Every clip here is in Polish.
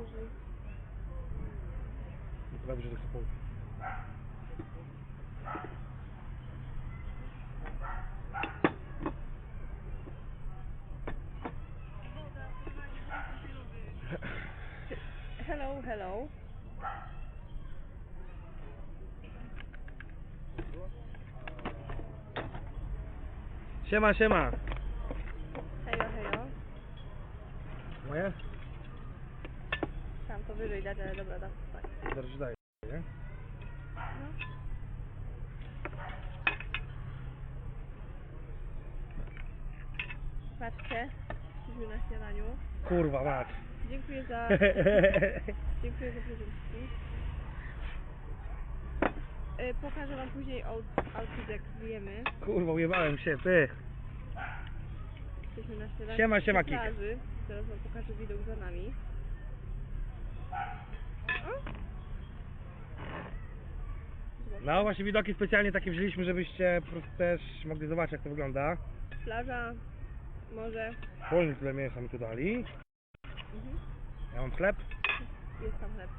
później. Prawie, że to chcę powiedzieć. Hello, hello. Siema, siema. Hejo, hejo. Moje? Tam to wyżej dać, ale dobra, dam. Tak. Zaraz daję, nie? No. Patrzcie, jesteśmy na śniadaniu. Kurwa, mać. Dziękuję za, dziękuję za prezentki. Y, Pokażę wam później out- outfit jak zjemy. Kurwa, ujebałem się, ty. Jesteśmy na śniadaniu. Siema, siema, na Kik. plaży. Teraz wam pokażę widok za nami. No właśnie widoki specjalnie takie wzięliśmy, żebyście po prostu też mogli zobaczyć jak to wygląda. Plaża, morze. Wolny tyle mięsa mi tu dali. Mhm. Ja mam chleb. Jest tam chleb.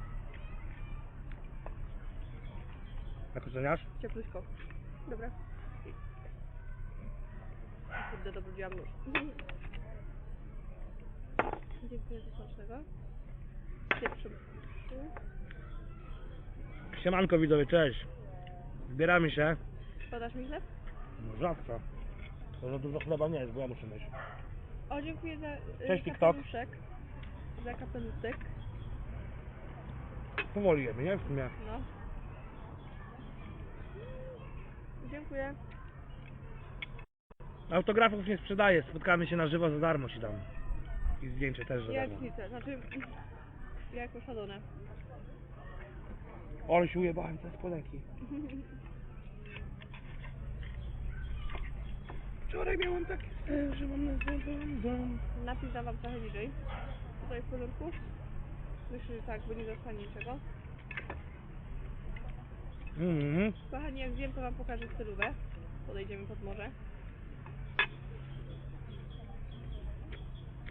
Jak oceniasz? Ciepluśko. Dobra. Kurde, dobrudziłam nóż. Dziękuję za smacznego. Siemanko widzowie, cześć. Zbieramy się. Podasz mi chleb? No rzadko. To za dużo chleba nie jest, bo ja muszę mieć. O, dziękuję za y, Cześć, TikTok. kapeluszek. Za kapeluszek. Powoli jemy, nie? W sumie. No. Dziękuję. Autografów nie sprzedaję, spotkamy się na żywo za darmo ci dam. I zdjęcie też za Jak darmo. chcę, znaczy jak oszalone. Ale się ujebałem te spodenki. Wczoraj miałem taki sen, że mam na dom. Napis dam wam trochę niżej. Tutaj w porządku? Myślę, że tak, bo nie zostanie niczego. Mhm. Kochani, jak wiem, to wam pokażę stylówę. Podejdziemy pod morze.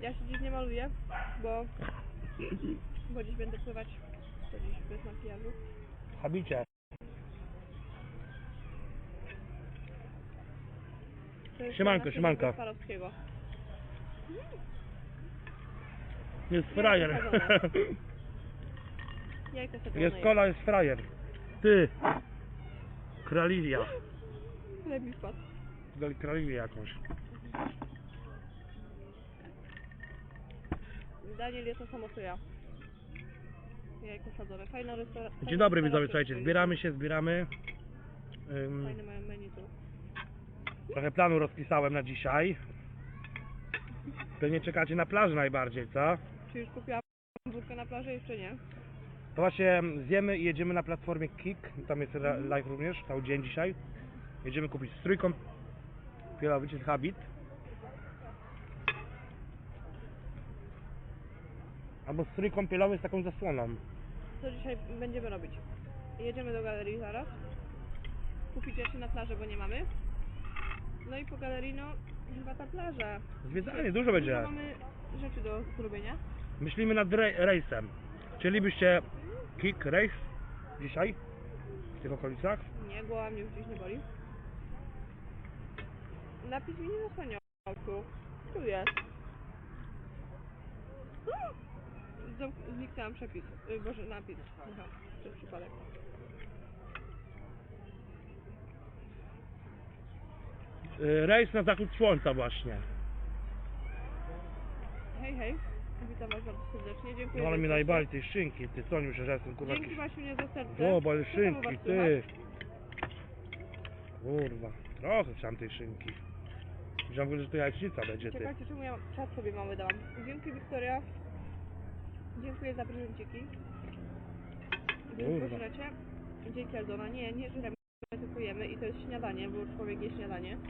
Ja się dziś nie maluję, bo, bo dziś będę pływać. To dziś bez makijażu. Habicie. To jest Siemanko, na siemanko. Jest frajer. Jajka sobie Jest kola, jest frajer. Ty. Kralilia. Mi wpadł. Dali kraliwię jakąś. Daniel jest to samo co ja. Jajko. Fajna restauracja. Dzień dobry widzowie, słuchajcie, zbieramy się, zbieramy. Ym, Fajne mają menu tu. trochę planu rozpisałem na dzisiaj. Pewnie czekacie na plaży najbardziej, co? Czy już kupiłam burkę na plaży? Jeszcze nie. To właśnie zjemy i jedziemy na platformie Kik. Tam jest ra- live również, cały dzień dzisiaj. Jedziemy kupić strój kąpielowy, czyli habit. Albo strój kąpielowy z taką zasłoną. Co dzisiaj będziemy robić? Jedziemy do galerii zaraz. Kupić rzeczy na plażę, bo nie mamy. No i po galerii, no, chyba ta plaża. Zwiedzanie dużo będzie. Dużo mamy rzeczy do zrobienia. Myślimy nad rej- rejsem. Chcielibyście Kik, rejs dzisiaj? W tych okolicach? Nie, głowa mnie już gdzieś nie boli. Napis mi nie zasłania oczu. Tu jest. Zniknęłam przepis. Y, Boże, napis. Aha, przez przypadek. Y, Rejs na zachód słońca właśnie. Hej, hej. Witam Was bardzo serdecznie. Dziękuję. No ale za mi uwagę. najbardziej szynki, ty myślisz, że jestem kurwa Dzięki jakiś... Basiu nie za serce. Zobacz, Co tam u ty. słychać? Kurwa, trochę chciałem tej szynki. Myślałem, w ogóle, że to jajecznica będzie, ty. Czekajcie, czemu ja czas sobie mamy dałam. Dzięki Wiktoria. Dziękuję za prezenciki. Kurwa. pożrecie. Dzięki Aldona. Nie, nie żremy, tylko jemy i to jest śniadanie, bo człowiek je śniadanie.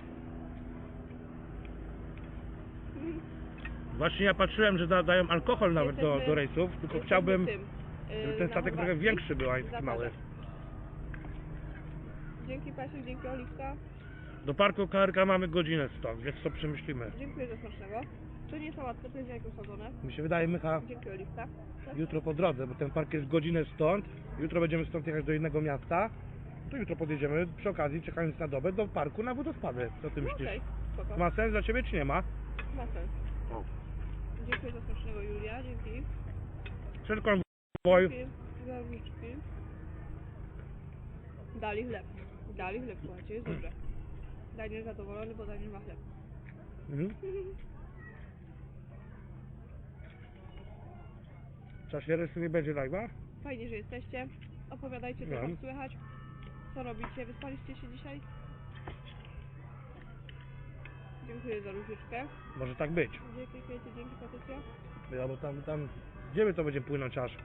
Właśnie ja patrzyłem, że da, dają alkohol nawet do, Jesteśmy- do rejsów, tylko Jesteśmy chciałbym, tym, y, żeby ten na statek trochę Chorwacji. większy był, a nie taki Zapadem. mały. Dzięki Pasiu, dzięki Oliwka. Do parku KRK mamy godzinę stąd, więc to przemyślimy. Dziękuję za smacznego. To nie sałatkę, to jest jajko sadzone. Mi się wydaje, Mycha, Dzięki Oliwka. Tak? jutro po drodze, bo ten park jest godzinę stąd. Jutro będziemy stąd jechać do innego miasta. To jutro podjedziemy przy okazji, czekając na dobę, do parku na wodospady. Co ty No myślisz? Okej, spoko. Ma sens dla ciebie, czy nie ma? Ma sens. Dziękuję za smacznego Julia, dzięki. Boj. Dzięki za. Dali chleb. Dali chleb, słuchajcie, jest dobrze. Daniel zadowolony, bo Daniel ma chleb. Mhm. Czasie reszty nie będzie live'a? Fajnie, że jesteście. Opowiadajcie, co No. tam słychać. Co robicie? Wyspaliście się dzisiaj? Dziękuję za różyczkę. Może tak być. Dzięki, Kwiecie, dzięki, Patrycja. Ja, bo tam, tam, gdzie my to będzie płynąć aż?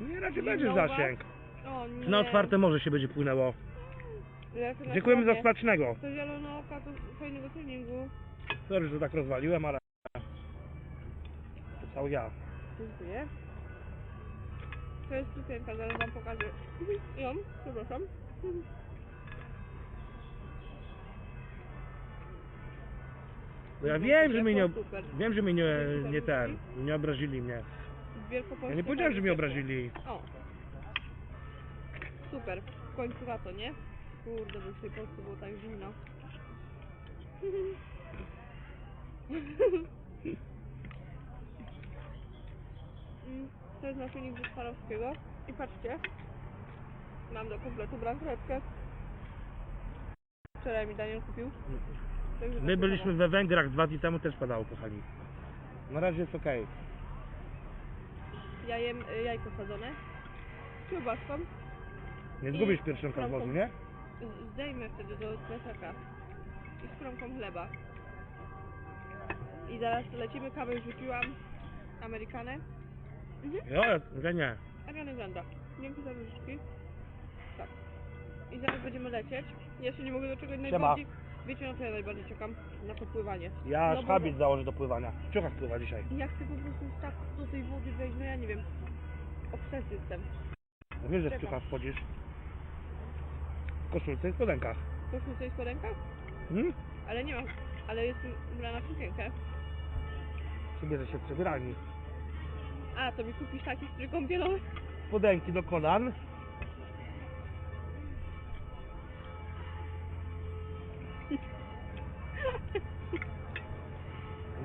Nie, raczej Nie będzie zauważ? zasięg. O nie. Na otwarte morze się będzie płynęło? Lecę na Dziękujemy za smacznego. To zielono oka, to fajnego treningu. Sorry, że tak rozwaliłem, ale... To cały ja. Dziękuję. To jest cukienka, zaraz wam pokażę. Ją, przepraszam. Bo ja wiem, że mnie nie... Super. Wiem, że mnie nie, nie ten, nie obrazili mnie. Wielkopolskie Ja nie powiedziałem, że mnie obrazili. O. Super. W końcu lato, nie? Kurde, bo w tej Polsce było tak zimno. Mm, To jest naszyjnik ze Swarowskiego. I patrzcie. Mam do kompletu bransoletkę. Wczoraj mi Daniel kupił. Także My byliśmy we Węgrach dwa dni temu, też padało, kochani. Na razie jest okej. Ja jem y, jajko sadzone. Kiełbaską. Nie zgubisz pierwszego kromką. wozu, nie? Zdejmę wtedy do plecaka. I z kromką chleba. I zaraz lecimy, kawę już rzuciłam. Amerykanę. Mhm. Jo, ja nie. Ariany. Dzięki za różyczki. Tak. I zaraz będziemy lecieć. Ja się nie mogę doczekać Siema. najbardziej. Wiecie na co ja najbardziej czekam? Na popływanie. Ja No no bo- habit założę do pływania. W ciuchach pływa dzisiaj. Ja chcę po prostu tak do tej wody wejść, no ja nie wiem. Obsesy jestem. Wiesz, że w Czekam. ciuchach wchodzisz. W koszulce i spodenkach. Koszulce i spodenka? Hmm? Ale nie mam. Ale jestem ubrana w sukienkę. Przybierze się w przebieralni. A, to mi kupisz taki strój kąpielowy? Spodenki do kolan.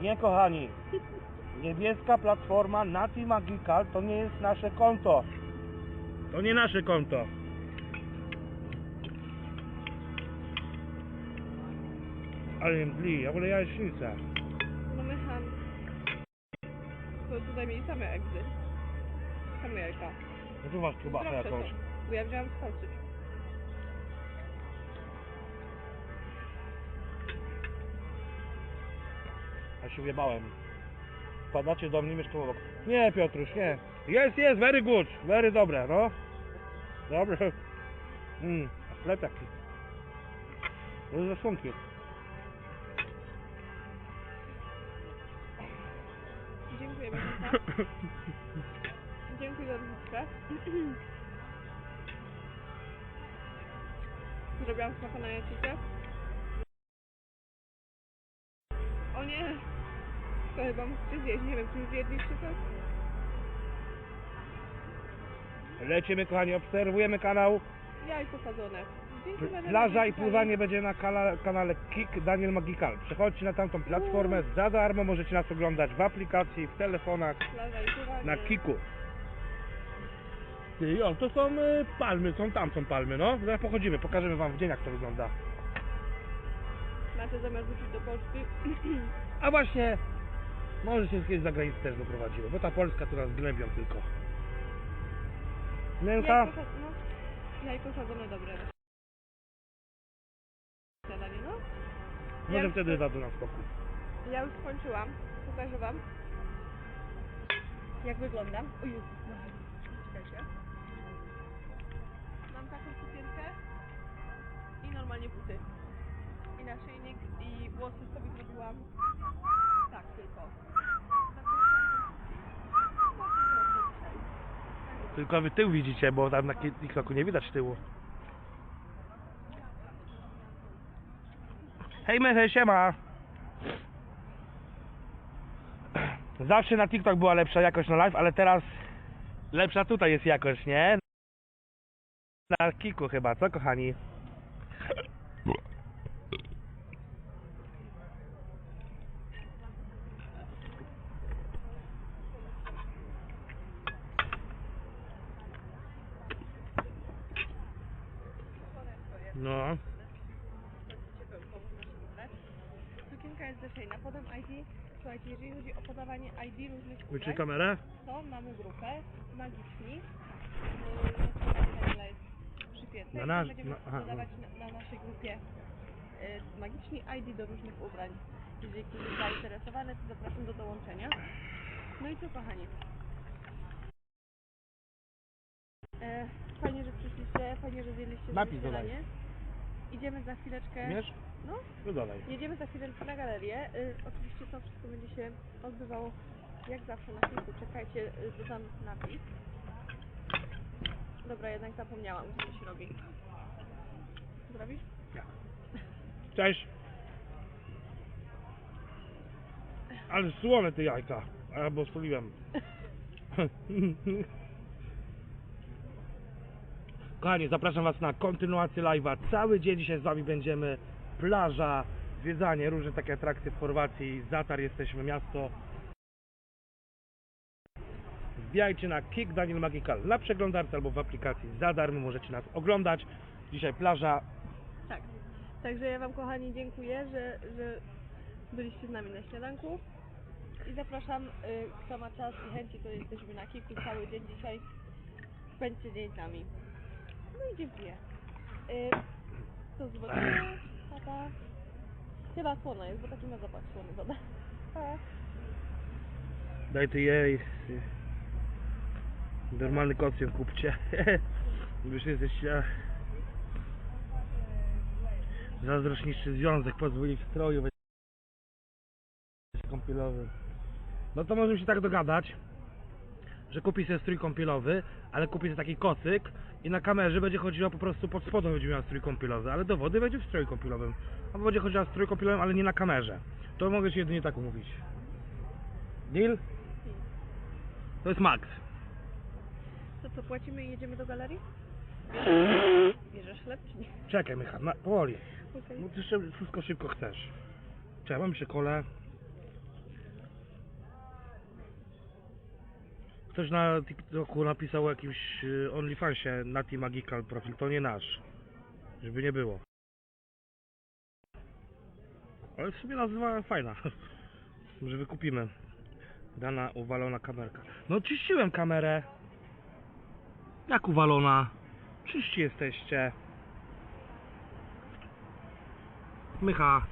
Nie, kochani. Niebieska platforma Nati Magical to nie jest nasze konto. To nie nasze konto. Ale mdli, ja wolę jajecznicę. No my ham. To tutaj mieli same egzy. Same jajka. No tu masz kiełbasę Zdrowsze jakąś. Bo ja wziąłam Polski. Ja się wjebałem. Wpadacie do mnie, mieszkam obok. Nie, Piotruś, nie. Jest, jest, very good, very dobre, no. Dobre. Mmm, a chleb. To jest ze szunki. Dziękuję za różyczkę. Zrobiłam smakę na jacikę. O nie! To chyba musicie zjeść. Nie wiem, czy już zjedliście to? Lecimy, kochani, obserwujemy kanał. Jajko sadzone. Plaża i pływanie będzie na kanale Kik Daniel Magical. Przechodźcie na tamtą platformę za darmo, możecie nas oglądać w aplikacji, w telefonach, Plaża i pływanie. na Kiku. Ty, o, to są y, palmy, są tam są palmy, no. Zaraz pochodzimy, pokażemy wam w dzień jak to wygląda. Macie zamiar wrócić do Polski? A właśnie, może się kiedyś za granicę też doprowadzimy, bo ta Polska to nas gnębią tylko. Mięcha, Jajko, sa- no, jajko sadzone dobre. Może ja wtedy spokój. Ja już skończyłam. Pokażę wam. Jak wyglądam. O czekajcie. Mam taką sukienkę i normalnie buty. I naszyjnik i włosy sobie zrobiłam tak tylko. Tylko wy tył widzicie, bo tam na TikToku nie widać tyłu. Hej Mechy, siema! Zawsze na TikTok była lepsza jakość na live, ale teraz lepsza tutaj jest jakość, nie? Na kiku chyba, co kochani? No, jest ID. Słuchajcie, jeżeli chodzi o podawanie ID różnych wyczy kamerę? to mamy grupę Magiczni. Yy, jest przypięte. Na będziemy na- aha, podawać na, na naszej grupie yy, Magiczni ID do różnych ubrań. Jeżeli ktoś jest zainteresowany, to zapraszam do dołączenia. No i co kochani? E, fajnie, że przyszliście, fajnie, że zjedliście sobie dodaj. śniadanie. Idziemy za chwileczkę. Wiesz? No, No dodaj. Jedziemy za chwileczkę na galerię. Y, oczywiście to wszystko będzie się odbywało jak zawsze na filmu. Czekajcie, y, dodam napis. Dobra, jednak zapomniałam, co to się robi. Zrobisz? Cześć. Ale słone te jajka. Albo soliłem. Kochani, zapraszam Was na kontynuację live'a. Cały dzień dzisiaj z Wami będziemy. Plaża, zwiedzanie, różne takie atrakcje w Chorwacji. Zatar jesteśmy, miasto. Wbijajcie na Kick Daniel Magical na przeglądarce albo w aplikacji za darmo. Możecie nas oglądać. Dzisiaj plaża. Tak. Także ja Wam kochani dziękuję, że, że byliście z nami na śniadanku. I zapraszam, y, kto ma czas i chęci, to jesteśmy na kiku cały dzień dzisiaj. Spędźcie dzień z nami. No i dziękuję. Y, do zobaczenia. Chyba słona jest, bo taki ma zapach słony woda. Pa. Daj ty jej. Normalny kostium kupcie. Już jesteście. Zazdrośniczy związek pozwól ich stroju kąpielowy. No to możemy się tak dogadać, że kupi sobie strój kąpielowy, ale kupi sobie taki kocyk i na kamerze będzie chodziła po prostu pod spodem będzie miała strój kąpielowy, ale do wody będzie w stroju kąpielowym. Albo będzie chodziła w strój kąpielowym, ale nie na kamerze. To mogę się jedynie tak umówić. Deal? To jest max. To co, płacimy i jedziemy do galerii? Bierzesz chleb czy nie? Czekaj, Michał, na, powoli. Okej. No ty jeszcze wszystko szybko chcesz. Czekaj, mam jeszcze kole. Ktoś na TikToku napisał o jakimś y, OnlyFansie Nati Magical profil, to nie nasz. Żeby nie było. Ale w sumie nazwa fajna. Może wykupimy. Dana uwalona kamerka. No czyściłem kamerę. Jak uwalona? Czyści jesteście. Mycha.